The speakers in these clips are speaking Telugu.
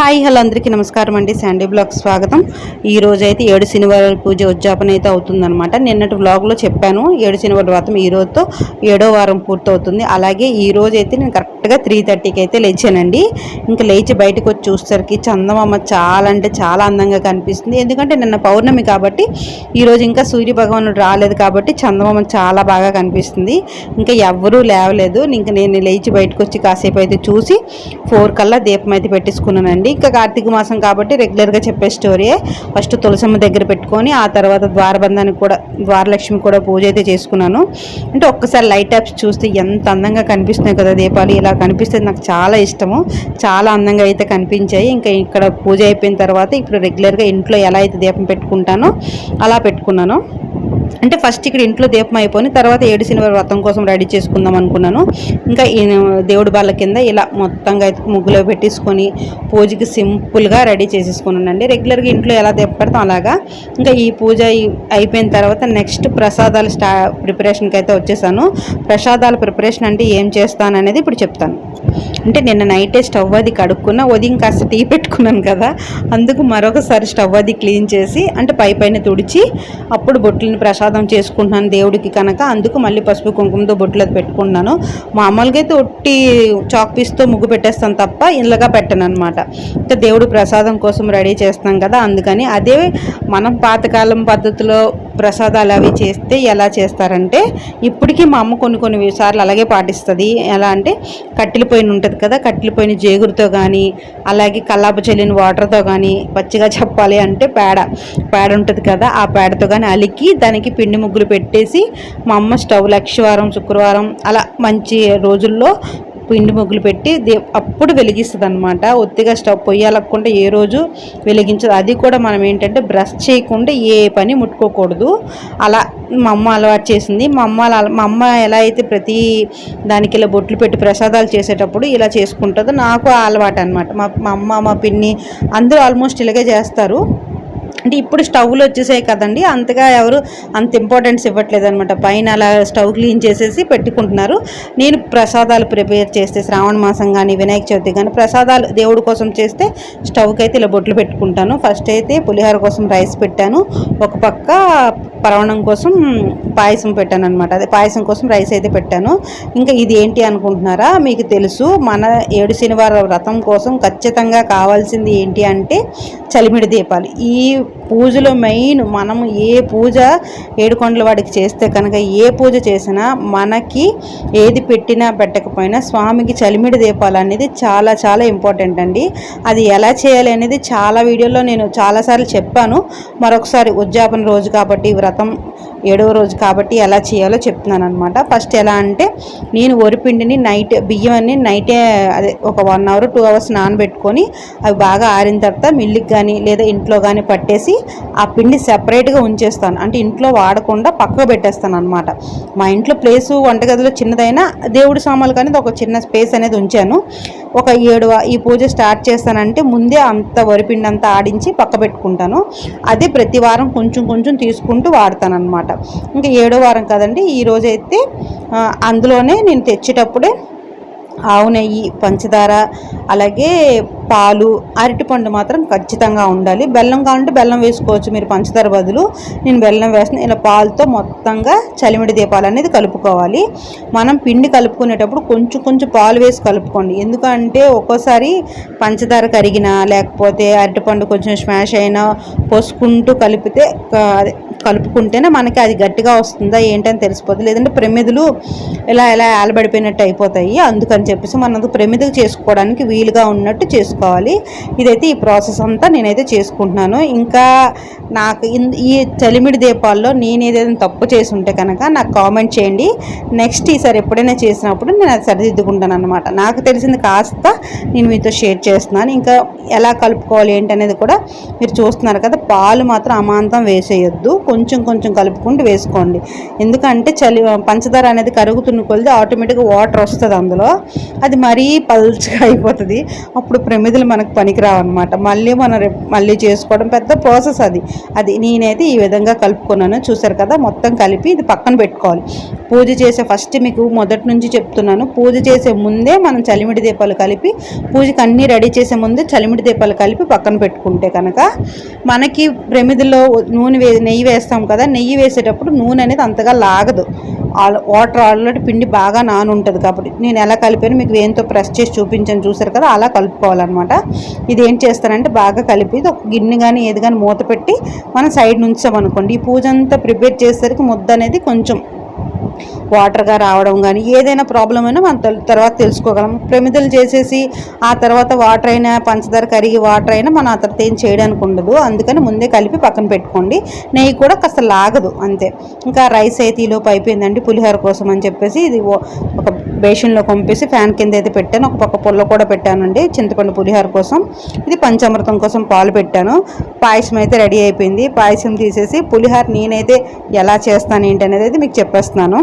హాయ్ హలో అందరికీ నమస్కారం అండి. శాండీ బ్లాగ్ స్వాగతం. ఈ రోజు అయితే ఏడు శనివారాల పూజ ఉద్యాపన అయితే అవుతుందనమాట నిన్నటి బ్లాగ్లో చెప్పాను ఏడు శనివారం వ్రతం ఈ రోజుతో ఏడో వారం పూర్తవుతుంది. అలాగే ఈ రోజు అయితే నేను కరెక్ట్గా త్రీ థర్టీకి అయితే లేచానండి. ఇంకా లేచి బయటకు వచ్చి చూసేసరికి చందమామ చాలా అంటే చాలా అందంగా కనిపిస్తుంది. ఎందుకంటే నిన్న పౌర్ణమి కాబట్టి ఈరోజు ఇంకా సూర్య భగవానుడు రాలేదు కాబట్టి చందమామ చాలా బాగా కనిపిస్తుంది. ఇంకా ఎవ్వరూ లేవలేదు. ఇంకా నేను లేచి బయటకు వచ్చి కాసేపు అయితే చూసి ఫోర్ కల్లా దీపం అయితే పెట్టేసుకున్నానండి. ఇంకా కార్తీక మాసం కాబట్టి రెగ్యులర్గా చెప్పే స్టోరీయే ఫస్ట్ తులసమ్మ దగ్గర పెట్టుకొని ఆ తర్వాత ద్వారబంధానికి కూడా ద్వారలక్ష్మి కూడా పూజ అయితే చేసుకున్నాను. అంటే ఒక్కసారి లైట్ యాప్స్ చూస్తే ఎంత అందంగా కనిపిస్తున్నాయి కదా దీపాలు. ఇలా కనిపిస్తే నాకు చాలా ఇష్టము. చాలా అందంగా అయితే కనిపించాయి. ఇంకా ఇక్కడ పూజ అయిపోయిన తర్వాత ఇప్పుడు రెగ్యులర్గా ఇంట్లో ఎలా అయితే దీపం పెట్టుకుంటానో అలా పెట్టుకున్నాను. అంటే ఫస్ట్ ఇక్కడ ఇంట్లో దీపం అయిపోయి తర్వాత ఏడు శనివారం వ్రతం కోసం రెడీ చేసుకుందాం అనుకున్నాను. ఇంకా దేవుడి బాల కింద ఇలా మొత్తంగా అయితే ముగ్గులో పెట్టేసుకొని పూజకి సింపుల్గా రెడీ చేసేసుకున్నానండి. రెగ్యులర్గా ఇంట్లో ఎలా తెప్పడతాం అలాగా. ఇంకా ఈ పూజ అయిపోయిన తర్వాత నెక్స్ట్ ప్రసాదాలు స్టా ప్రిపరేషన్కి అయితే వచ్చేసాను. ప్రసాదాల ప్రిపరేషన్ అంటే ఏం చేస్తాను అనేది ఇప్పుడు చెప్తాను. అంటే నిన్న నైటే స్టవ్ అది కడుక్కున్నా ఉదయం కాస్త టీ పెట్టుకున్నాను కదా. అందుకు మరొకసారి స్టవ్ అది క్లీన్ చేసి అంటే పై పైన తుడిచి అప్పుడు బొట్లని ప్రసాదం చేసుకుంటున్నాను దేవుడికి కనుక. అందుకు మళ్ళీ పసుపు కుంకుమతో బొట్లు అది పెట్టుకుంటున్నాను. మామూలుగా అయితే ఒట్టి చాక్ పీస్తో ముగ్గు పెట్టేస్తాను తప్ప ఇళ్ళగా పెట్టను అనమాట ఇంకా దేవుడు ప్రసాదం కోసం రెడీ చేస్తాం కదా అందుకని అదే మనం పాతకాలం పద్ధతిలో ప్రసాదాలు అవి చేస్తే ఎలా చేస్తారంటే ఇప్పటికీ మా అమ్మ కొన్ని కొన్ని సార్లు అలాగే పాటిస్తుంది. ఎలా అంటే కట్టెల పొయ్యిన ఉంటుంది కదా కట్టెల పొయ్యిన జేగురుతో కానీ అలాగే కల్లాపు చెల్లిన వాటర్తో కానీ పచ్చిగా చెప్పాలి అంటే పేడ పేడ ఉంటుంది కదా ఆ పేడతో కానీ అలికి దానికి పిండి ముగ్గులు పెట్టేసి మా అమ్మ స్టవ్ లక్షవారం శుక్రవారం అలా మంచి రోజుల్లో పిండి ముగ్గులు పెట్టి అప్పుడు వెలిగిస్తుంది అనమాట ఒత్తిగా స్టవ్ పొయ్యాలనుకుంటే ఏ రోజు వెలిగించదు. అది కూడా మనం ఏంటంటే బ్రష్ చేయకుండా ఏ పని ముట్టుకోకూడదు. అలా మా అమ్మ అలవాటు చేసింది. మా అమ్మ అలా- మా అమ్మ ఎలా అయితే ప్రతి దానికి ఇలా బొట్లు పెట్టి ప్రసాదాలు చేసేటప్పుడు ఇలా చేసుకుంటుందో నాకు ఆ అలవాటు అనమాట మా మా అమ్మ మా పిన్ని అందరూ ఆల్మోస్ట్ ఇలాగే చేస్తారు. అంటే ఇప్పుడు స్టవ్లు వచ్చేసాయి కదండి అంతగా ఎవరు అంత ఇంపార్టెన్స్ ఇవ్వట్లేదు అనమాట పైన అలా స్టవ్ క్లీన్ చేసేసి పెట్టుకుంటున్నారు. నేను ప్రసాదాలు ప్రిపేర్ చేస్తే శ్రావణ మాసం కానీ వినాయక చవితి కానీ ప్రసాదాలు దేవుడి కోసం చేస్తే స్టవ్కి అయితే ఇలా బొట్లు పెట్టుకుంటాను. ఫస్ట్ అయితే పులిహోర కోసం రైస్ పెట్టాను. ఒక పక్క పరవణం కోసం పాయసం పెట్టాను అనమాట అదే పాయసం కోసం రైస్ అయితే పెట్టాను. ఇంకా ఇది ఏంటి అనుకుంటున్నారా? మీకు తెలుసు మన ఏడు శనివారం వ్రతం కోసం ఖచ్చితంగా కావాల్సింది ఏంటి అంటే చలిమిడి దీపాలు. ఈ పూజలో మెయిన్ మనము ఏ పూజ ఏడుకొండల వాడికి చేస్తే కనుక ఏ పూజ చేసినా మనకి ఏది పెట్టినా పెట్టకపోయినా స్వామికి చలిమిడి దీపాలు అనేది చాలా చాలా ఇంపార్టెంట్ అండి. అది ఎలా చేయాలి అనేది చాలా వీడియోలో నేను చాలాసార్లు చెప్పాను. మరొకసారి ఉద్యాపన రోజు కాబట్టి వ్రతం ఏడవ రోజు కాబట్టి ఎలా చేయాలో చెప్తున్నాను అనమాట ఫస్ట్ ఎలా అంటే నేను వరిపిండిని నైట్ బియ్యాన్ని నైటే అదే ఒక వన్ అవర్ టూ అవర్స్ నానబెట్టుకొని అవి బాగా ఆరిన తర్వాత మిల్లికి కానీ లేదా ఇంట్లో కానీ పట్టేసి ఆ పిండి సెపరేట్గా ఉంచేస్తాను. అంటే ఇంట్లో వాడకుండా పక్కకు పెట్టేస్తాను అనమాట మా ఇంట్లో ప్లేసు వంటగదిలో చిన్నదైనా దేవుడి సామాన్లు కానీ ఒక చిన్న స్పేస్ అనేది ఉంచాను. ఒక ఏడు ఈ పూజ స్టార్ట్ చేస్తానంటే ముందే అంత వరిపిండి అంతా ఆడించి పక్క పెట్టుకుంటాను. అదే ప్రతి వారం కొంచెం కొంచెం తీసుకుంటూ వాడతాను అనమాట ఇంకా ఏడో వారం కదండి ఈరోజైతే అందులోనే నేను తెచ్చేటప్పుడే ఆవు నెయ్యి పంచదార అలాగే పాలు అరటిపండు మాత్రం ఖచ్చితంగా ఉండాలి. బెల్లం కావాలంటే బెల్లం వేసుకోవచ్చు. మీరు పంచదార బదులు నేను బెల్లం వేసిన ఇలా పాలతో మొత్తంగా చలిమిడి దీపాలు అనేది కలుపుకోవాలి. మనం పిండి కలుపుకునేటప్పుడు కొంచెం కొంచెం పాలు వేసి కలుపుకోండి. ఎందుకంటే ఒక్కోసారి పంచదార కరిగినా లేకపోతే అరటిపండు కొంచెం స్మాష్ అయినా పోసుకుంటూ కలిపితే అదే కలుపుకుంటేనే మనకి అది గట్టిగా వస్తుందా ఏంటని తెలిసిపోతుంది లేదంటే ప్రమిదులు ఇలా ఇలా ఆలబడిపోయినట్టు అయిపోతాయి. అందుకని చెప్పేసి మనకు ప్రమిదలు చేసుకోవడానికి వీలుగా ఉన్నట్టు చేసుకోవాలి ఇదైతే ఈ ప్రాసెస్ అంతా నేనైతే చేసుకుంటున్నాను. ఇంకా నాకు ఈ చలిమిడి దీపాల్లో నేను ఏదైనా తప్పు చేసి ఉంటే కనుక నాకు కామెంట్ చేయండి. నెక్స్ట్ ఈసారి ఎప్పుడైనా చేసినప్పుడు నేను అది సరిదిద్దుకుంటాను అనమాట నాకు తెలిసింది కాస్త నేను మీతో షేర్ చేస్తున్నాను. ఇంకా ఎలా కలుపుకోవాలి ఏంటి అనేది కూడా మీరు చూస్తున్నారు కదా పాలు మాత్రం అమాంతం వేసేయొద్దు. కొంచెం కొంచెం కలుపుకుంటూ వేసుకోండి. ఎందుకంటే చలి పంచదార అనేది కరుగుతున్న కొలిది ఆటోమేటిక్గా వాటర్ వస్తుంది అందులో. అది మరీ పల్చగా అయిపోతుంది. అప్పుడు ప్రమిదలు మనకు పనికిరావు అనమాట మళ్ళీ మనం మళ్ళీ చేసుకోవడం పెద్ద ప్రాసెస్ అది. అది నేనైతే ఈ విధంగా కలుపుకున్నాను. చూసారు కదా? మొత్తం కలిపి ఇది పక్కన పెట్టుకోవాలి. పూజ చేసే ఫస్ట్ మీకు మొదటి నుంచి చెప్తున్నాను. పూజ చేసే ముందే మనం చలిమిడి దీపాలు కలిపి పూజకి అన్నీ రెడీ చేసే ముందే చలిమిడి దీపాలు కలిపి పక్కన పెట్టుకుంటే కనుక మనకి ప్రమిదిలో నూనె వే నెయ్యి వేస్తాం కదా? నెయ్యి వేసేటప్పుడు నూనె అనేది అంతగా లాగదు. వాటర్ ఆల్రెడీ పిండి బాగా నానుంటుంది కాబట్టి నేను ఎలా కలిపాను మీకు వేయంతో ప్రెస్ చేసి చూపించాను చూసారు కదా? అలా కలుపుకోవాలన్నమాట. ఇది ఏం చేస్తానంటే బాగా కలిపి ఒక గిన్నె కానీ ఏది కానీ మూత పెట్టి మనం సైడ్ నుంచామనుకోండి ఈ పూజ అంతా ప్రిపేర్ చేసేసరికి ముద్ద అనేది కొంచెం వాటర్గా రావడం కానీ ఏదైనా ప్రాబ్లం అయినా మనం తర్వాత తెలుసుకోగలం. ప్రమిదలు చేసేసి ఆ తర్వాత వాటర్ అయినా పంచదార కరిగి వాటర్ అయినా మనం ఆ తర్వాత ఏం చేయడానికి ఉండదు. అందుకని ముందే కలిపి పక్కన పెట్టుకోండి. నెయ్యి కూడా కాస్త లాగదు అంతే. ఇంకా రైస్ అయితే ఈలోపు అయిపోయిందండి పులిహోర కోసం అని చెప్పేసి ఇది ఒక బేషన్లో పంపేసి ఫ్యాన్ కింద అయితే పెట్టాను. ఒక పక్క పుల్ల కూడా పెట్టానండి చింతపండు పులిహోర కోసం. ఇది పంచామృతం కోసం పాలు పెట్టాను. పాయసం అయితే రెడీ అయిపోయింది. పాయసం తీసేసి పులిహోర నేనైతే ఎలా చేస్తాను ఏంటి అనేది అయితే మీకు చెప్పేస్తున్నాను.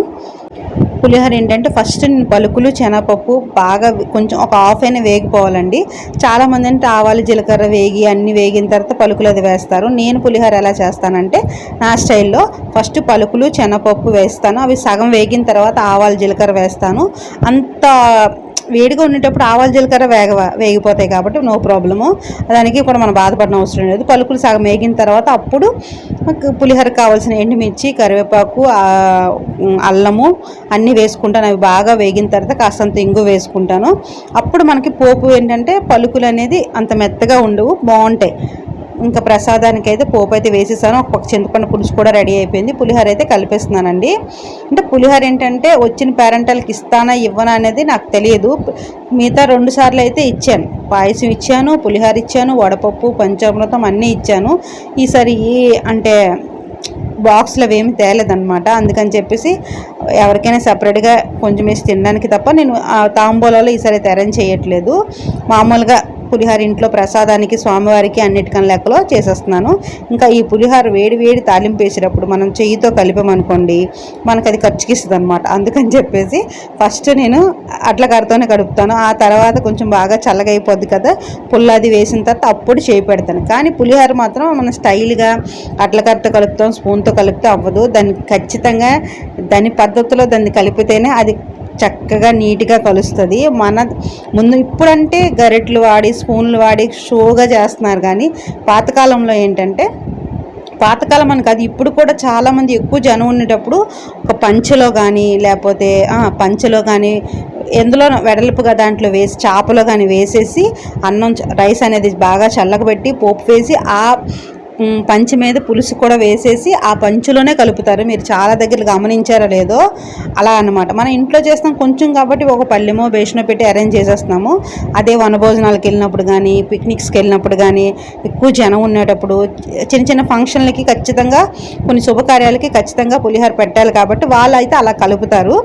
పులిహోర ఏంటంటే ఫస్ట్ పలుకులు శనగపప్పు బాగా కొంచెం ఒక హాఫ్ అయినా వేగిపోవాలండి. చాలామంది అంటే ఆవాలు జీలకర్ర వేగి అన్ని వేగిన తర్వాత పలుకులు అది వేస్తారు. నేను పులిహోర ఎలా చేస్తానంటే నా స్టైల్లో ఫస్ట్ పలుకులు శనగపప్పు వేస్తాను. అవి సగం వేగిన తర్వాత ఆవాలు జీలకర్ర వేస్తాను. అంత వేడిగా ఉండేటప్పుడు ఆవాలు జీలకర్ర వేగ వేగిపోతాయి కాబట్టి నో ప్రాబ్లము. దానికి కూడా మనం బాధపడిన అవసరం లేదు. పలుకులు సగం వేగిన తర్వాత అప్పుడు పులిహోర కావాల్సిన ఎండుమిర్చి కరివేపాకు అల్లము అన్నీ వేసుకుంటాను. అవి బాగా వేగిన తర్వాత కాస్తంత ఇంగు వేసుకుంటాను. అప్పుడు మనకి పోపు ఏంటంటే పలుకులు అనేది అంత మెత్తగా ఉండవు బాగుంటాయి. ఇంకా ప్రసాదానికి అయితే పోపు అయితే వేసేసాను. ఒక పక్క చింతపండు పులుసు కూడా రెడీ అయిపోయింది. పులిహోర అయితే కలిపేస్తున్నానండి. అంటే పులిహోర ఏంటంటే వచ్చిన పేరెంటల్కి ఇస్తానా ఇవ్వనా అనేది నాకు తెలియదు. మిగతా రెండు సార్లు అయితే ఇచ్చాను. పాయసం ఇచ్చాను పులిహోర ఇచ్చాను వడపప్పు పంచామృతం అన్నీ ఇచ్చాను. ఈసారి అంటే బాక్స్లో ఏమి తేలేదన్నమాట. అందుకని చెప్పేసి ఎవరికైనా సపరేట్గా కొంచెం వేసి తినడానికి తప్ప నేను తాంబూలలో ఈసారి అయితే అరేంజ్ చేయట్లేదు. మామూలుగా పులిహార ఇంట్లో ప్రసాదానికి స్వామివారికి అన్నిటికని లెక్కలో చేసేస్తున్నాను. ఇంకా ఈ పులిహార వేడి వేడి తాలింపు వేసేటప్పుడు మనం చెయ్యితో కలిపామనుకోండి మనకు అది ఖర్చుకిస్తుంది అనమాట అందుకని చెప్పేసి ఫస్ట్ నేను అట్ల కరతోనే కడుపుతాను. ఆ తర్వాత కొంచెం బాగా చల్లగా అయిపోద్ది కదా పుల్లది వేసిన తర్వాత అప్పుడు చేయి పెడతాను. కానీ పులిహార మాత్రం మనం స్టైల్గా అట్ల కరతో కలుపుతాం స్పూన్తో కలిపితే అవ్వదు. దాన్ని ఖచ్చితంగా దాని పద్ధతిలో దాన్ని కలిపితేనే అది చక్కగా నీట్గా కలుస్తుంది. మన ముందు ఇప్పుడంటే గరిటలు వాడి స్పూన్లు వాడి షోగా చేస్తున్నారు కానీ పాతకాలంలో ఏంటంటే పాతకాలం అని కాదు ఇప్పుడు కూడా చాలామంది ఎక్కువ జనం ఉండేటప్పుడు ఒక పంచలో కానీ లేకపోతే పంచెలో కానీ ఎందులో వెడల్పుగా దాంట్లో వేసి చేపలో కానీ వేసేసి అన్నం రైస్ అనేది బాగా చల్లకబెట్టి పోపు వేసి ఆ పంచి మీద పులుసు కూడా వేసేసి ఆ పంచులోనే కలుపుతారు. మీరు చాలా దగ్గర గమనించారో లేదో అలా అనమాట మన ఇంట్లో చేస్తాం కొంచెం కాబట్టి ఒక పల్లెమో బేషనో పెట్టి అరేంజ్ చేసేస్తున్నాము. అదే వనభోజనాలకు వెళ్ళినప్పుడు కానీ పిక్నిక్స్కి వెళ్ళినప్పుడు కానీ ఎక్కువ జనం ఉండేటప్పుడు చిన్న చిన్న ఫంక్షన్లకి ఖచ్చితంగా కొన్ని శుభకార్యాలకి ఖచ్చితంగా పులిహోర పెట్టాలి కాబట్టి వాళ్ళు అయితే అలా కలుపుతారు.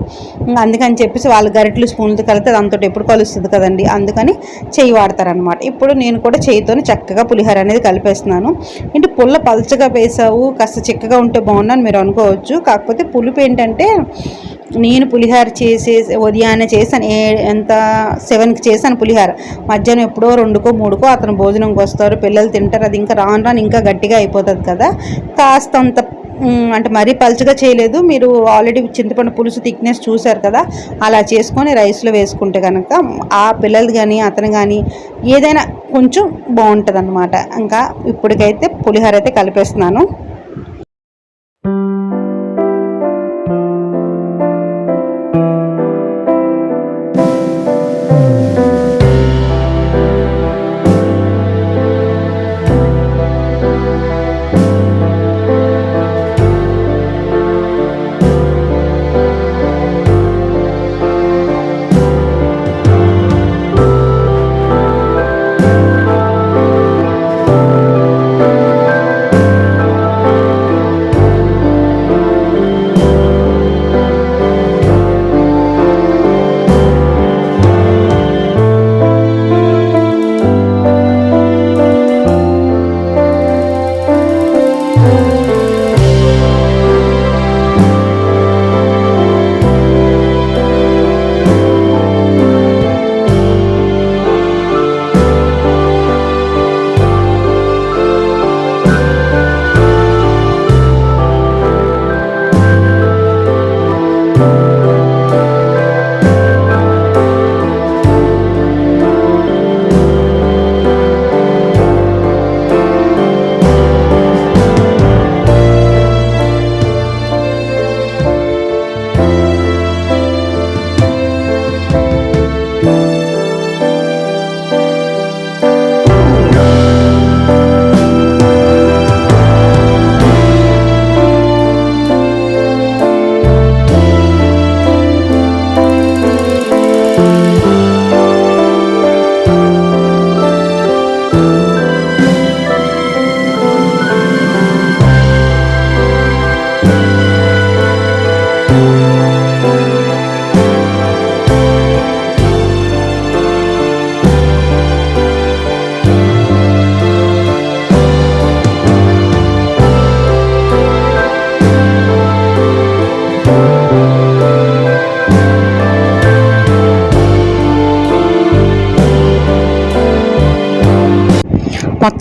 అందుకని చెప్పేసి వాళ్ళు గరిటలు స్పూన్లతో కలిపితే దాంతో ఎప్పుడు కలుస్తుంది కదండి. అందుకని చేయి వాడతారనమాట ఇప్పుడు నేను కూడా చేయితోనే చక్కగా పులిహోర అనేది కలిపేస్తున్నాను. ఏంటి పుల్ల పల్చగా వేసావు కాస్త చిక్కగా ఉంటే బాగుందని మీరు అనుకోవచ్చు. కాకపోతే పులుపు ఏంటంటే నేను పులిహార చేసే ఉదయాన్నే చేశాను ఏ ఎంత సెవెన్కి చేశాను పులిహార. మధ్యాహ్నం ఎప్పుడో రెండుకో మూడుకో అతను భోజనంకి వస్తారు పిల్లలు తింటారు అది ఇంకా రాను రాను ఇంకా గట్టిగా అయిపోతుంది కదా. కాస్త అంత అంటే మరీ పలుచగా చేయలేదు. మీరు ఆల్రెడీ చింతపండు పులుసు థిక్నెస్ చూశారు కదా? అలా చేసుకొని రైస్లో వేసుకుంటే కనుక ఆ పిల్లలు కానీ అతను కానీ ఏదైనా కొంచెం బాగుంటుంది అనమాట ఇంకా ఇప్పటికైతే పులిహోర అయితే కలిపేస్తున్నాను.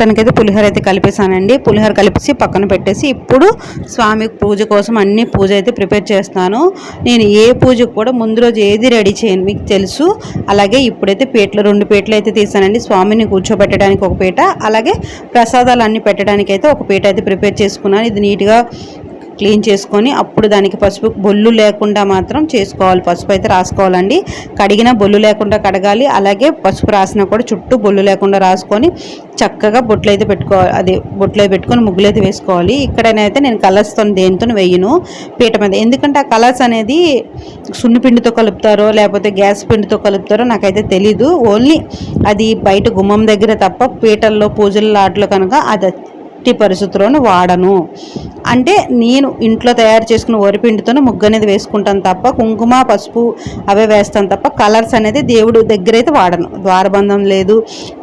మొత్తానికైతే పులిహోర అయితే కలిపేసానండి పులిహోర కలిపేసి పక్కన పెట్టేసి ఇప్పుడు స్వామి పూజ కోసం అన్ని పూజ అయితే ప్రిపేర్ చేస్తాను. నేను ఏ పూజకు కూడా ముందు రోజు ఏది రెడీ చేయను మీకు తెలుసు. అలాగే ఇప్పుడైతే పీటలు రెండు పీటలు అయితే తీసానండి. స్వామిని కూర్చోబెట్టడానికి ఒక పీట అలాగే ప్రసాదాలు అన్ని పెట్టడానికి అయితే ఒక పీట అయితే ప్రిపేర్ చేసుకున్నాను. ఇది నీట్గా క్లీన్ చేసుకొని అప్పుడు దానికి పసుపు బొల్లు లేకుండా మాత్రం చేసుకోవాలి. పసుపు అయితే రాసుకోవాలండి. కడిగిన బొల్లు లేకుండా కడగాలి. అలాగే పసుపు రాసినా కూడా చుట్టూ బొల్లు లేకుండా రాసుకొని చక్కగా బొట్లు అయితే పెట్టుకోవాలి. అది బొట్లు అయితే పెట్టుకొని ముగ్గులు అయితే వేసుకోవాలి. ఇక్కడనైతే నేను కలర్స్తో దేనితో వేయను. పీట మీద. ఎందుకంటే ఆ కలర్స్ అనేది సున్నిపిండితో కలుపుతారో లేకపోతే గ్యాస్ పిండితో కలుపుతారో నాకైతే తెలీదు. ఓన్లీ అది బయట గుమ్మం దగ్గర తప్ప పీటల్లో పూజల లాట్లో కనుక అది ఎట్టి పరిస్థితుల్లోనూ వాడను. అంటే నేను ఇంట్లో తయారు చేసుకున్న వరిపిండితోనే ముగ్గు అనేది వేసుకుంటాను తప్ప కుంకుమ పసుపు అవే వేస్తాను తప్ప కలర్స్ అనేది దేవుడు దగ్గర అయితే వాడను. ద్వారబంధం లేదు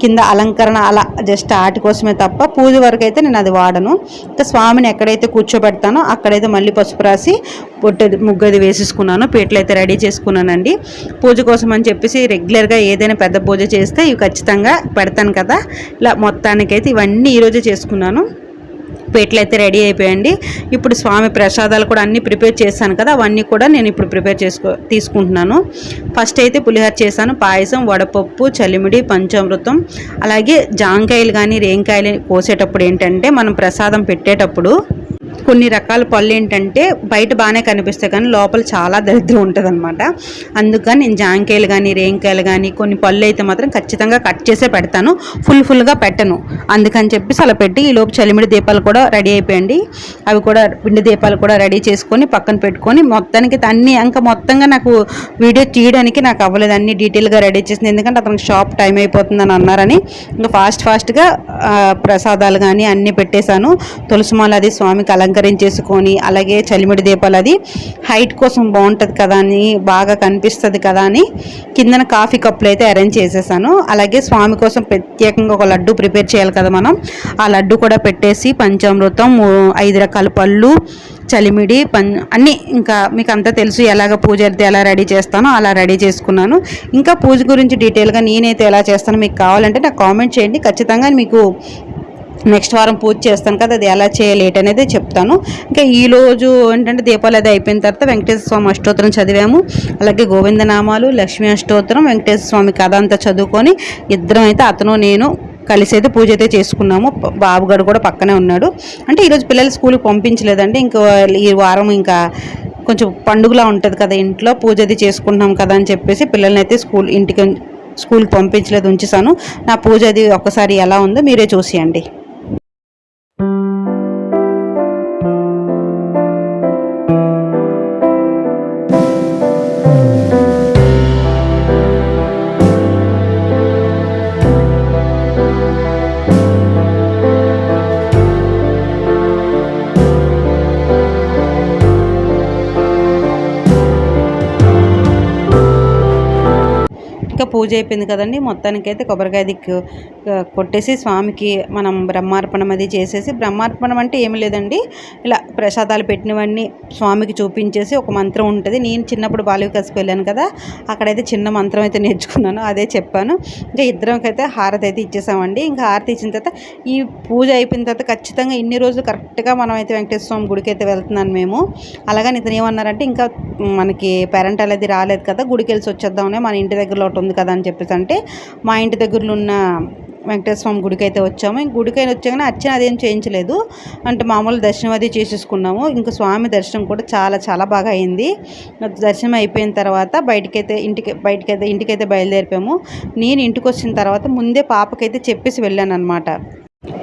కింద అలంకరణ అలా జస్ట్ ఆటి కోసమే తప్ప పూజ వరకు అయితే నేను అది వాడను. ఇంకా స్వామిని ఎక్కడైతే కూర్చోబెడతానో అక్కడైతే మళ్ళీ పసుపు రాసి పొట్టది ముగ్గది వేసేసుకున్నాను పీటలు అయితే రెడీ చేసుకున్నానండి. పూజ కోసం అని చెప్పేసి రెగ్యులర్గా ఏదైనా పెద్ద పూజ చేస్తే ఇవి ఖచ్చితంగా పెడతాను కదా. ఇలా మొత్తానికైతే ఇవన్నీ ఈరోజే చేసుకున్నాను. పేట్లు అయితే రెడీ అయిపోయండి ఇప్పుడు స్వామి ప్రసాదాలు కూడా అన్నీ ప్రిపేర్ చేశాను కదా అవన్నీ కూడా నేను ఇప్పుడు ప్రిపేర్ చేసుకో తీసుకుంటున్నాను. ఫస్ట్ అయితే పులిహోర చేశాను. పాయసం వడపప్పు చలిమిడి పంచామృతం అలాగే జాంకాయలు కానీ రేంకాయలు కోసేటప్పుడు ఏంటంటే మనం ప్రసాదం పెట్టేటప్పుడు కొన్ని రకాల పళ్ళు ఏంటంటే బయట బాగానే కనిపిస్తాయి కానీ లోపల చాలా దరిద్రం ఉంటుంది అనమాట అందుకని నేను జాంకాయలు కానీ రేంకాయలు కానీ కొన్ని పళ్ళు అయితే మాత్రం ఖచ్చితంగా కట్ చేసే పెడతాను. ఫుల్ ఫుల్గా పెట్టను. అందుకని చెప్పేసి అలా పెట్టి ఈ లోపు చలిమిడి దీపాలు కూడా రెడీ అయిపోయండి. అవి కూడా పిండి దీపాలు కూడా రెడీ చేసుకొని పక్కన పెట్టుకొని మొత్తానికి అన్ని ఇంకా మొత్తంగా నాకు వీడియో తీయడానికి నాకు అవ్వలేదు. అన్ని డీటెయిల్గా రెడీ చేసింది. ఎందుకంటే అతనికి షాప్ టైం అయిపోతుందని అన్నారని ఇంకా ఫాస్ట్ ఫాస్ట్గా ప్రసాదాలు కానీ అన్నీ పెట్టేశాను. తులసిమాల అది స్వామికి అలంకరించేసుకొని అలాగే చలిమిడి దీపాలు అది హైట్ కోసం బాగుంటుంది కదా అని బాగా కనిపిస్తుంది కదా అని కిందన కాఫీ కప్పులు అయితే అరేంజ్ చేసేసాను. అలాగే స్వామి కోసం ప్రత్యేకంగా ఒక లడ్డు ప్రిపేర్ చేయాలి కదా మనం. ఆ లడ్డు కూడా పెట్టేసి పంచామృతం ఐదు రకాల పళ్ళు చలిమిడి పన్ అన్నీ ఇంకా మీకు అంతా తెలుసు ఎలాగ పూజ అయితే ఎలా రెడీ చేస్తానో అలా రెడీ చేసుకున్నాను. ఇంకా పూజ గురించి డీటెయిల్గా నేనైతే ఎలా చేస్తానో మీకు కావాలంటే నాకు కామెంట్ చేయండి. ఖచ్చితంగా మీకు నెక్స్ట్ వారం పూజ చేస్తాను కదా అది ఎలా చేయాలి అనేది చెప్తాను. ఇంకా ఈరోజు ఏంటంటే దీపాలు అది అయిపోయిన తర్వాత వెంకటేశ్వర స్వామి అష్టోత్తరం చదివాము. అలాగే గోవిందనామాలు లక్ష్మీ అష్టోత్తరం వెంకటేశ్వర స్వామి కథ అంతా చదువుకొని ఇద్దరం అయితే అతను నేను కలిసి అయితే పూజ అయితే చేసుకున్నాము. బాబుగాడు కూడా పక్కనే ఉన్నాడు. అంటే ఈరోజు పిల్లలు స్కూల్కి పంపించలేదండి. ఇంకా ఈ వారం ఇంకా కొంచెం పండుగలా ఉంటుంది కదా ఇంట్లో పూజ అది చేసుకుంటున్నాం కదా అని చెప్పేసి పిల్లల్ని అయితే స్కూల్ ఇంటికి స్కూల్కి పంపించలేదు ఉంచేసాను నా పూజ అది ఒకసారి ఎలా ఉందో మీరే చూసేయండి. పూజ అయిపోయింది కదండి. మొత్తానికైతే కొబ్బరికాయ దిక్కు కొట్టేసి స్వామికి మనం బ్రహ్మార్పణం అది చేసేసి బ్రహ్మార్పణం అంటే ఏమి లేదండి. ఇలా ప్రసాదాలు పెట్టినవన్నీ స్వామికి చూపించేసి ఒక మంత్రం ఉంటుంది. నేను చిన్నప్పుడు బాలవికాస్కి వెళ్ళాను కదా అక్కడైతే చిన్న మంత్రం అయితే నేర్చుకున్నాను అదే చెప్పాను. ఇంకా ఇద్దరంకైతే హారతి అయితే ఇచ్చేసామండి. ఇంకా హారతి ఇచ్చిన తర్వాత ఈ పూజ అయిపోయిన తర్వాత ఖచ్చితంగా ఇన్ని రోజులు కరెక్ట్గా మనం అయితే వెంకటేశ్వర స్వామి గుడికి అయితే వెళ్తున్నాను మేము. అలాగని ఇతను ఏమన్నారంటే ఇంకా మనకి పేరెంట్ అనేది రాలేదు కదా గుడికి వెళ్ళి వచ్చేద్దామనే మన ఇంటి దగ్గరలో ఒకటి ఉంది కదా అని చెప్పేసి అంటే మా ఇంటి దగ్గరలో ఉన్న వెంకటేశ్వర స్వామి గుడికి అయితే వచ్చాము. ఇంక గుడికి అయినా వచ్చాగానే అర్చన అదేం చేయించలేదు. అంటే మామూలు దర్శనం అది చేసేసుకున్నాము. ఇంకా స్వామి దర్శనం కూడా చాలా చాలా బాగా అయింది. దర్శనం అయిపోయిన తర్వాత బయటకైతే ఇంటికి బయటకైతే ఇంటికైతే బయలుదేరిపాము నేను ఇంటికి వచ్చిన తర్వాత ముందే పాపకైతే చెప్పేసి వెళ్ళాను అనమాట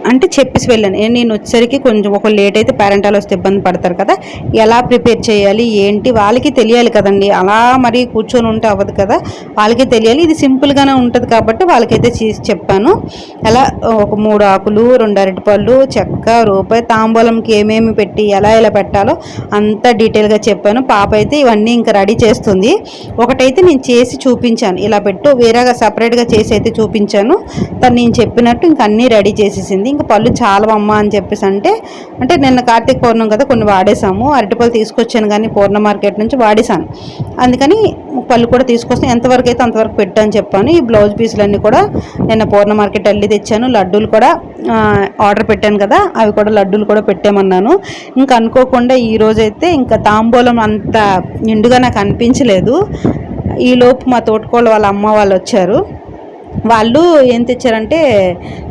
అంటే చెప్పేసి వెళ్ళాను. నేను వచ్చేసరికి కొంచెం ఒక లేట్ అయితే పేరెంటాలు వస్తే ఇబ్బంది పడతారు కదా. ఎలా ప్రిపేర్ చేయాలి? ఏంటి? వాళ్ళకి తెలియాలి కదండి. అలా మరి కూర్చొని ఉంటే అవ్వదు కదా. వాళ్ళకి తెలియాలి. ఇది సింపుల్గానే ఉంటుంది కాబట్టి వాళ్ళకైతే చేసి చెప్పాను. ఎలా ఒక మూడు ఆకులు రెండు అరటిపళ్ళు చెక్క రూపాయి తాంబూలంకి ఏమేమి పెట్టి ఎలా ఎలా పెట్టాలో అంతా డీటెయిల్గా చెప్పాను. పాప అయితే ఇవన్నీ ఇంకా రెడీ చేస్తుంది. ఒకటైతే నేను చేసి చూపించాను. ఇలా పెట్టు. వేరేగా సపరేట్గా చేసి అయితే చూపించాను. తను నేను చెప్పినట్టు ఇంక అన్నీ రెడీ చేసేసింది ఇంకా పళ్ళు చాలా అమ్మ అని చెప్పేసి అంటే అంటే నిన్న కార్తీక పౌర్ణం కదా కొన్ని వాడేసాము అరటిపళ్ళు తీసుకొచ్చాను కానీ పూర్ణ మార్కెట్ నుంచి వాడేసాను అందుకని పళ్ళు కూడా తీసుకొస్తాను ఎంతవరకు అయితే అంతవరకు పెట్టాను చెప్పాను. ఈ బ్లౌజ్ పీసులన్నీ కూడా నిన్న పూర్ణ మార్కెట్ వెళ్ళి తెచ్చాను. లడ్డూలు కూడా ఆర్డర్ పెట్టాను కదా అవి కూడా లడ్డూలు కూడా పెట్టామన్నాను. ఇంకా అనుకోకుండా ఈరోజైతే ఇంకా తాంబూలం అంత నిండుగా నాకు అనిపించలేదు. ఈలోపు మా తోటకోళ్ళ వాళ్ళ అమ్మ వాళ్ళు వచ్చారు. వాళ్ళు ఏం తెచ్చారంటే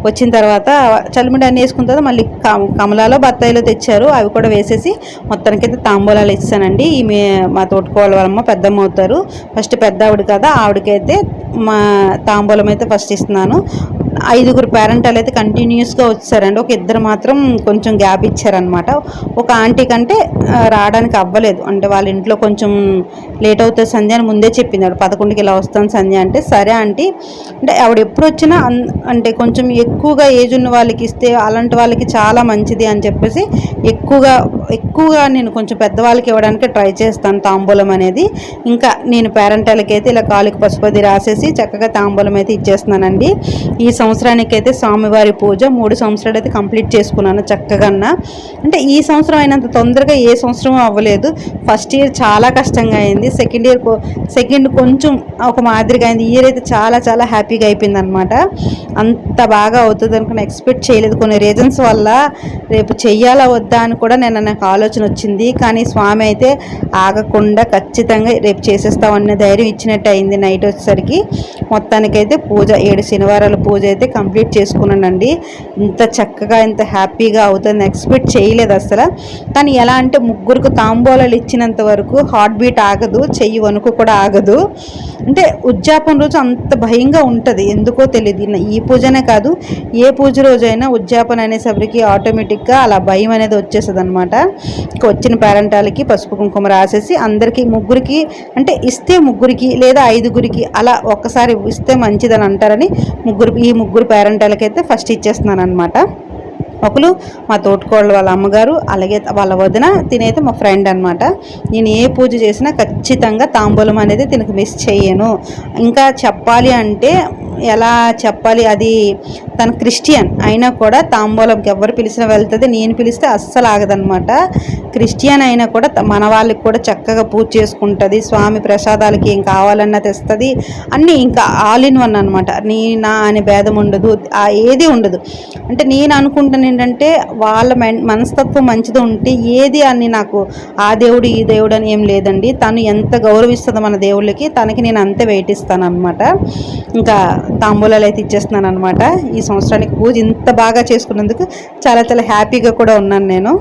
వచ్చిన తర్వాత చలిమిడి అన్నీ వేసుకున్న తర్వాత మళ్ళీ కమలాలో బత్తాయిలో తెచ్చారు. అవి కూడా వేసేసి మొత్తానికైతే తాంబూలాలు ఇస్తానండి. ఈమె మా తోటకోళ్ళ వాళ్ళమ్మ పెద్దమ్మ అవుతారు. ఫస్ట్ పెద్ద ఆవిడ కదా ఆవిడకైతే మా తాంబూలం అయితే ఫస్ట్ ఇస్తున్నాను. ఐదుగురు పేరెంటాలు అయితే కంటిన్యూస్గా వచ్చారండి. ఒక ఇద్దరు మాత్రం కొంచెం గ్యాప్ ఇచ్చారనమాట ఒక ఆంటీ కంటే రావడానికి అవ్వలేదు. అంటే వాళ్ళ ఇంట్లో కొంచెం లేట్ అవుతుంది సంధ్య అని ముందే చెప్పింది. పదకొండుకి ఇలా వస్తాను సంధ్య అంటే సరే ఆంటీ అంటే ఆవిడ ఎప్పుడు వచ్చినా అంటే కొంచెం ఎక్కువగా ఏజ్ ఉన్న వాళ్ళకి ఇస్తే అలాంటి వాళ్ళకి చాలా మంచిది అని చెప్పేసి ఎక్కువగా ఎక్కువగా నేను కొంచెం పెద్దవాళ్ళకి ఇవ్వడానికి ట్రై చేస్తాను తాంబూలం అనేది. ఇంకా నేను పేరెంటాలకి అయితే ఇలా కాలుకి పసుపది రాసేసి చక్కగా తాంబూలం అయితే ఇచ్చేస్తున్నానండి. ఈ సంవత్సరానికి అయితే స్వామివారి పూజ మూడు సంవత్సరాలు అయితే కంప్లీట్ చేసుకున్నాను చక్కగా అంటే ఈ సంవత్సరం అయినంత తొందరగా ఏ సంవత్సరం అవ్వలేదు. ఫస్ట్ ఇయర్ చాలా కష్టంగా అయింది. సెకండ్ ఇయర్ సెకండ్ కొంచెం ఒక మాదిరిగా అయింది. ఇయర్ అయితే చాలా చాలా హ్యాపీగా అయిపోయింది అనమాట అంత బాగా అవుతుంది అనుకుని ఎక్స్పెక్ట్ చేయలేదు. కొన్ని రీజన్స్ వల్ల రేపు చెయ్యాలా వద్దా అని కూడా నేను నాకు ఆలోచన వచ్చింది. కానీ స్వామి అయితే ఆగకుండా ఖచ్చితంగా రేపు చేసేస్తామన్న ధైర్యం ఇచ్చినట్టు అయింది నైట్ వచ్చేసరికి. మొత్తానికైతే పూజ ఏడు శనివారాల పూజ అయితే కంప్లీట్ చేసుకున్నానండి. ఇంత చక్కగా ఇంత హ్యాపీగా అవుతుంది ఎక్స్పెక్ట్ చేయలేదు అసలు. కానీ ఎలా అంటే ముగ్గురికి తాంబూలాలు ఇచ్చినంత వరకు హార్ట్ బీట్ ఆగదు చెయ్యి వణుకు కూడా ఆగదు. అంటే ఉద్యాపన రోజు అంత భయంగా ఉంటుంది. ఎందుకో తెలియదు ఈ పూజనే కాదు ఏ పూజ రోజైనా ఉద్యాపన అనేసరికి ఆటోమేటిక్గా అలా భయం అనేది వచ్చేస్తుంది అనమాట వచ్చిన పేరెంటాలకి పసుపు కుంకుమ రాసేసి అందరికీ ముగ్గురికి అంటే ఇస్తే ముగ్గురికి లేదా ఐదుగురికి అలా ఒక్కసారి ఇస్తే మంచిదని అంటారని ముగ్గురు ఈ ముగ్గురు పేరెంటాలకైతే ఫస్ట్ ఇచ్చేస్తున్నాను అనమాట ఒకరు మా తోటకోళ్ళ వాళ్ళ అమ్మగారు అలాగే వాళ్ళ వదిన తినైతే మా ఫ్రెండ్ అనమాట నేను ఏ పూజ చేసినా ఖచ్చితంగా తాంబూలం అనేది తినకు మిస్ చేయను ఇంకా చెప్పాలి అంటే ఎలా చెప్పాలి? అది తన క్రిస్టియన్. అయినా కూడా తాంబూలంకి ఎవరు పిలిచినా వెళ్తుంది. నేను పిలిస్తే అస్సలు ఆగదనమాట క్రిస్టియన్ అయినా కూడా మన వాళ్ళకి కూడా చక్కగా పూజ చేసుకుంటుంది. స్వామి ప్రసాదాలకి ఏం కావాలన్నా తెస్తుంది. అన్నీ ఇంకా ఆల్ ఇన్ వన్ అనమాట నీ నా అనే భేదం ఉండదు. ఏది ఉండదు. అంటే నేను అనుకుంటాను ఏంటంటే వాళ్ళ మనస్తత్వం మంచిది ఉంటే ఏది అని నాకు ఆ దేవుడు ఈ దేవుడు అని ఏం లేదండి. తను ఎంత గౌరవిస్తుందో మన దేవుళ్ళకి తనకి నేను అంతే వెయిట్ ఇస్తాను అనమాట ఇంకా తాంబూలాలు అయితే ఇచ్చేస్తున్నాను అనమాట ఈ సంవత్సరానికి పూజ ఇంత బాగా చేసుకున్నందుకు చాలా చాలా హ్యాపీగా కూడా ఉన్నాను నేను.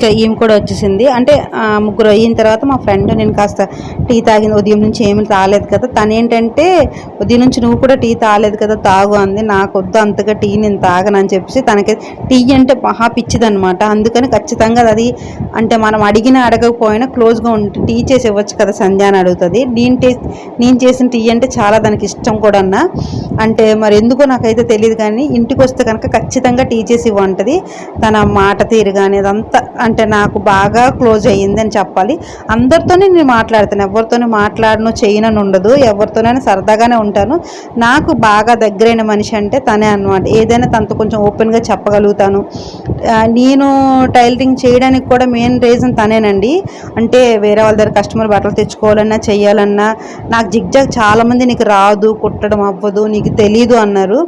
ఇంకా ఈమె కూడా వచ్చేసింది. అంటే ముగ్గురు అయిన తర్వాత మా ఫ్రెండ్ నేను కాస్త టీ తాగింది. ఉదయం నుంచి ఏమి తాగలేదు కదా. తను ఏంటంటే ఉదయం నుంచి నువ్వు కూడా టీ తాగలేదు కదా తాగు అంది. నాకు వద్దు అంతగా టీ నేను తాగనని చెప్పేసి తనకి టీ అంటే మహా పిచ్చిదనమాట అందుకని ఖచ్చితంగా అది అంటే మనం అడిగినా అడగకపోయినా క్లోజ్గా ఉంటే టీ చేసి ఇవ్వచ్చు కదా సంధ్య అని అడుగుతుంది. నేను టే నేను చేసిన టీ అంటే చాలా దానికి ఇష్టం కూడా అన్న. అంటే మరి ఎందుకో నాకైతే తెలియదు కానీ ఇంటికి వస్తే కనుక ఖచ్చితంగా టీ చేసి ఇవ్వంటది తన మాట తీరు కానీ అదంతా అంటే నాకు బాగా క్లోజ్ అయ్యిందని చెప్పాలి. అందరితోనే నేను మాట్లాడుతాను. ఎవరితోనే మాట్లాడను చేయనని ఉండదు. ఎవరితోనైనా సరదాగానే ఉండదు ఉంటాను నాకు బాగా దగ్గరైన మనిషి అంటే తనే అన్నమాట. ఏదైనా తనతో కొంచెం ఓపెన్గా చెప్పగలుగుతాను. నేను టైలరింగ్ చేయడానికి కూడా మెయిన్ రీజన్ తనేనండి. అంటే వేరే వాళ్ళ దగ్గర కస్టమర్ బట్టలు తెచ్చుకోవాలన్నా చేయాలన్నా నాకు జిగ్జాగ్ చాలామంది నీకు రాదు కుట్టడం అవ్వదు నీకు తెలీదు అన్నారు.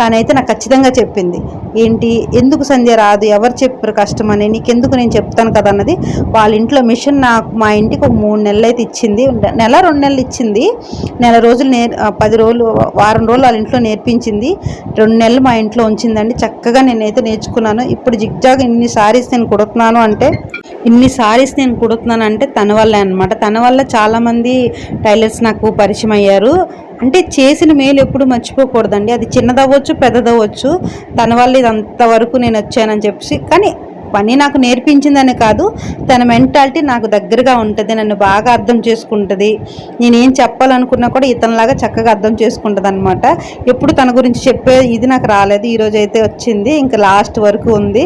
తనైతే నాకు ఖచ్చితంగా చెప్పింది. ఏంటి? ఎందుకు సంధ్య రాదు? ఎవరు చెప్పారు కష్టం అని నీకెందుకు నేను చెప్తాను కదా అన్నది వాళ్ళ ఇంట్లో మిషన్ నాకు మా ఇంటికి ఒక మూడు నెలలు అయితే ఇచ్చింది నెల రెండు నెలలు ఇచ్చింది. నెల రోజులు నేర్ పది రోజులు వారం రోజులు వాళ్ళ ఇంట్లో నేర్పించింది. రెండు నెలలు మా ఇంట్లో ఉంచిందండి. చక్కగా నేనైతే నేర్చుకున్నాను. ఇప్పుడు జిగ్జాగ్ ఇన్ని సారీస్ నేను కుడుతున్నాను అంటే ఇన్ని సారీస్ నేను కుడుతున్నాను అంటే తన వల్లే అనమాట తన వల్ల చాలామంది టైలర్స్ నాకు పరిచయం అయ్యారు. అంటే చేసిన మేలు ఎప్పుడు మర్చిపోకూడదండి. అది చిన్నదవ్వచ్చు పెద్దదవ్వచ్చు. తన వల్ల ఇది అంతవరకు నేను వచ్చానని చెప్పేసి కానీ పని నాకు నేర్పించిందని కాదు తన మెంటాలిటీ నాకు దగ్గరగా ఉంటుంది నన్ను బాగా అర్థం చేసుకుంటుంది. నేనేం చెప్పాలనుకున్నా కూడా ఇతనిలాగా చక్కగా అర్థం చేసుకుంటుంది అనమాట ఎప్పుడు తన గురించి చెప్పే ఇది నాకు రాలేదు ఈరోజు అయితే వచ్చింది ఇంకా లాస్ట్ వరకు ఉంది.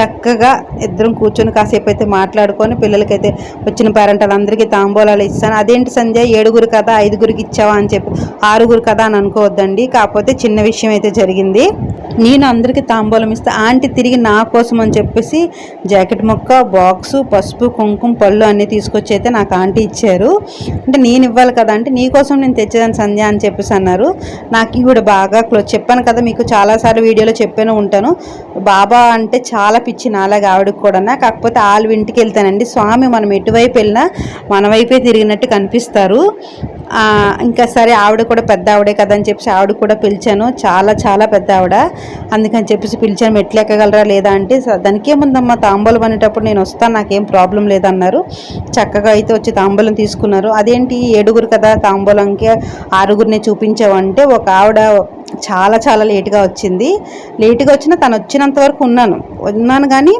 చక్కగా ఇద్దరం కూర్చొని కాసేపు అయితే మాట్లాడుకొని పిల్లలకైతే వచ్చిన పేరెంట్ వాళ్ళందరికీ తాంబూలాలు ఇస్తాను. అదేంటి సంజయ్ ఏడుగురు కదా ఐదుగురికి ఇచ్చావా? అని చెప్పి ఆరుగురు కదా అని అనుకోవద్దండి. కాకపోతే చిన్న విషయం అయితే జరిగింది. నేను అందరికీ తాంబూలం ఇస్తే ఆంటీ తిరిగి నా కోసం అని చెప్పేసి జాకెట్ మొక్క బాక్సు పసుపు కుంకుమ పళ్ళు అన్నీ తీసుకొచ్చి అయితే నాకు ఆంటీ ఇచ్చారు. అంటే నేను ఇవ్వాలి కదా అంటే నీ కోసం నేను తెచ్చేదాన్ని సంధ్య అని చెప్పేసి అన్నారు. నాకు ఇవి బాగా క్లోజ్. చెప్పాను కదా మీకు చాలాసార్లు వీడియోలో చెప్పాను ఉంటాను. బాబా అంటే చాలా పిచ్చి అలాగే ఆవిడకి కూడా కాకపోతే వాళ్ళు ఇంటికి వెళ్తానండి. స్వామి మనం ఎటువైపు వెళ్ళినా మన వైపే తిరిగినట్టు కనిపిస్తారు. ఇంకా సరే ఆవిడ కూడా పెద్ద ఆవిడే కదా అని చెప్పేసి ఆవిడ కూడా పిలిచాను. చాలా చాలా పెద్ద ఆవిడ. అందుకని చెప్పేసి పిలిచాను. మెట్లు ఎక్కగలరా లేదా? అంటే దానికి ఏముందమ్మా? తాంబూలం అనేటప్పుడు నేను వస్తాను. నాకేం ప్రాబ్లం లేదన్నారు. చక్కగా అయితే వచ్చి తాంబూలం తీసుకున్నారు. అదేంటి? ఏడుగురు కదా తాంబూలంకి ఆరుగురిని చూపించావంటే ఒక ఆవిడ చాలా చాలా లేట్గా వచ్చింది. లేట్గా వచ్చినా తను వచ్చినంత వరకు ఉన్నాను. ఉన్నాను కానీ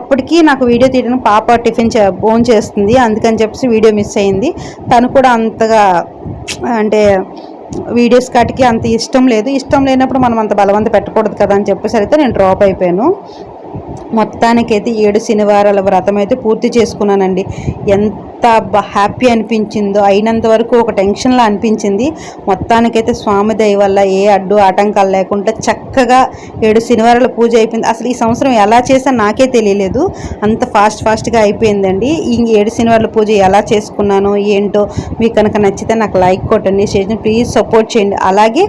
అప్పటికి నాకు వీడియో తీయడం పాప టిఫిన్ చే ఫోన్ చేస్తుంది. అందుకని చెప్పేసి వీడియో మిస్ అయింది. తను కూడా అంతగా అంటే వీడియోస్ కాటికి అంత ఇష్టం లేదు. ఇష్టం లేనప్పుడు మనం అంత బలవంత పెట్టకూడదు కదా అని చెప్పేసరికి నేను డ్రాప్ అయిపోయాను. మొత్తానికైతే ఏడు శనివారాల వ్రతం అయితే పూర్తి చేసుకున్నానండి. ఎంత హ్యాపీ అనిపించిందో అయినంత వరకు ఒక టెన్షన్లా అనిపించింది. మొత్తానికైతే స్వామి దయ వల్ల ఏ అడ్డు ఆటంకాలు లేకుండా చక్కగా ఏడు శనివారాల పూజ అయిపోయింది. అసలు ఈ సంవత్సరం ఎలా చేసా నాకే తెలియలేదు. అంత ఫాస్ట్ ఫాస్ట్గా అయిపోయిందండి. ఈ ఏడు శనివారాల పూజ ఎలా చేసుకున్నానో ఏంటో మీకు కనుక నచ్చితే నాకు లైక్ కొట్టండి చేసిన ప్లీజ్ సపోర్ట్ చేయండి. అలాగే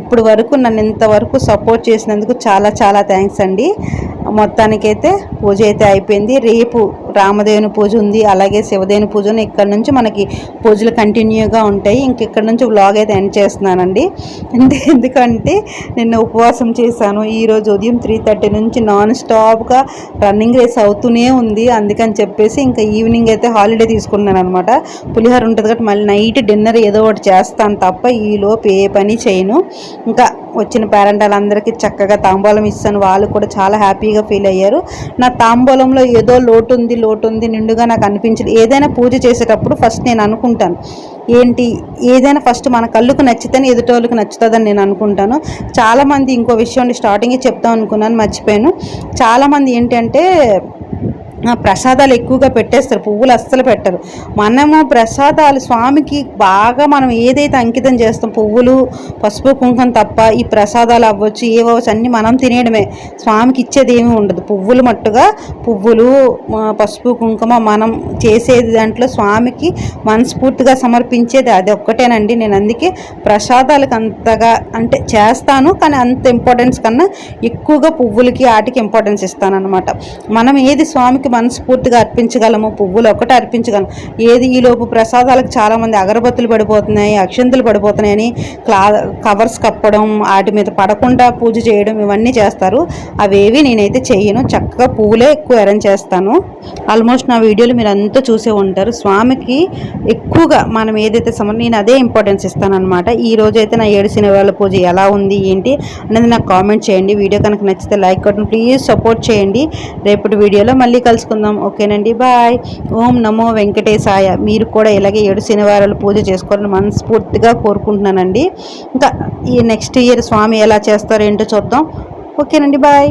ఇప్పుడు వరకు నన్ను ఇంతవరకు సపోర్ట్ చేసినందుకు చాలా చాలా థ్యాంక్స్ అండి. మొత్తానికైతే పూజ అయితే అయిపోయింది. రేపు రామదేవుని పూజ ఉంది అలాగే శివదేవుని పూజ ఉంది ఇక్కడ నుంచి మనకి పూజలు కంటిన్యూగా ఉంటాయి. ఇంక ఇక్కడ నుంచి వ్లాగ్ అయితే ఎండ్ చేస్తున్నానండి. అంటే ఎందుకంటే నిన్న ఉపవాసం చేశాను. ఈరోజు ఉదయం త్రీ థర్టీ నుంచి నాన్ స్టాప్గా రన్నింగ్ రేస్ అవుతూనే ఉంది. అందుకని చెప్పేసి ఇంకా ఈవినింగ్ అయితే హాలిడే తీసుకున్నాను అనమాట పులిహోర ఉంటుంది కాబట్టి మళ్ళీ నైట్ డిన్నర్ ఏదో ఒకటి చేస్తాను తప్ప ఈలోపు ఏ పని చేయను. ఇంకా వచ్చిన పేరెంట్ వాళ్ళందరికీ చక్కగా తాంబూలం ఇస్తాను. వాళ్ళు కూడా చాలా హ్యాపీగా ఫీల్ అయ్యారు. నా తాంబూలంలో ఏదో లోటు ఉంది లోటు ఉంది నిండుగా నాకు అనిపించింది. ఏదైనా పూజ చేసేటప్పుడు ఫస్ట్ నేను అనుకుంటాను. ఏంటి? ఏదైనా ఫస్ట్ మన కళ్ళుకు నచ్చితేనే ఎదుటోళ్ళకి నచ్చుతుందని నేను అనుకుంటాను. చాలామంది ఇంకో విషయం స్టార్టింగే చెప్తాం అనుకున్నాను మర్చిపోయాను. చాలామంది ఏంటంటే ప్రసాదాలు ఎక్కువగా పెట్టేస్తారు పువ్వులు అస్సలు పెట్టరు. మనము ప్రసాదాలు స్వామికి బాగా మనం ఏదైతే అంకితం చేస్తాం పువ్వులు పసుపు కుంకుమ తప్ప ఈ ప్రసాదాలు అవ్వచ్చు ఏవవచ్చు అన్నీ మనం తినేయడమే. స్వామికి ఇచ్చేది ఏమీ ఉండదు. పువ్వులు మట్టుగా పువ్వులు పసుపు కుంకుమ మనం చేసేది దాంట్లో స్వామికి మనస్ఫూర్తిగా సమర్పించేది అది ఒక్కటేనండి. నేను అందుకే ప్రసాదాలకు అంతగా అంటే చేస్తాను కానీ అంత ఇంపార్టెన్స్ కన్నా ఎక్కువగా పువ్వులకి వాటికి ఇంపార్టెన్స్ ఇస్తాను అనమాట మనం ఏది స్వామికి మనస్ఫూర్తిగా అర్పించగలము పువ్వులు ఒకటే అర్పించగలం ఏది ఈలోపు ప్రసాదాలకు చాలామంది అగరబత్తులు పడిపోతున్నాయి అక్షంతులు పడిపోతున్నాయని క్లా కవర్స్ చెప్పడం వాటి మీద పడకుండా పూజ చేయడం ఇవన్నీ చేస్తారు. అవేవి నేనైతే చేయను. చక్కగా పువ్వులే ఎక్కువ అరేంజ్ చేస్తాను. ఆల్మోస్ట్ నా వీడియోలు మీరు అంతా చూసే ఉంటారు. స్వామికి ఎక్కువగా మనం ఏదైతే సమ నేను అదే ఇంపార్టెన్స్ ఇస్తాను అనమాట ఈ రోజు అయితే నా ఏడు శనివారాల పూజ ఎలా ఉంది ఏంటి అనేది నాకు కామెంట్ చేయండి. వీడియో కనుక నచ్చితే లైక్ కొట్టండి. ప్లీజ్ సపోర్ట్ చేయండి. రేపటి వీడియోలో మళ్ళీ కలుసుకుందాం. ఓకేనండి. బాయ్. ఓం నమో వెంకటేశాయ. మీరు కూడా ఇలాగే ఏడు శనివారాలు పూజ చేసుకోవాలని మనస్ఫూర్తిగా కోరుకుంటున్నానండి. ఇంకా ఈ నెక్స్ట్ ఇయర్ స్వామి ఎలా చేస్తారో ఏంటో చూద్దాం. ఓకేనండి బాయ్.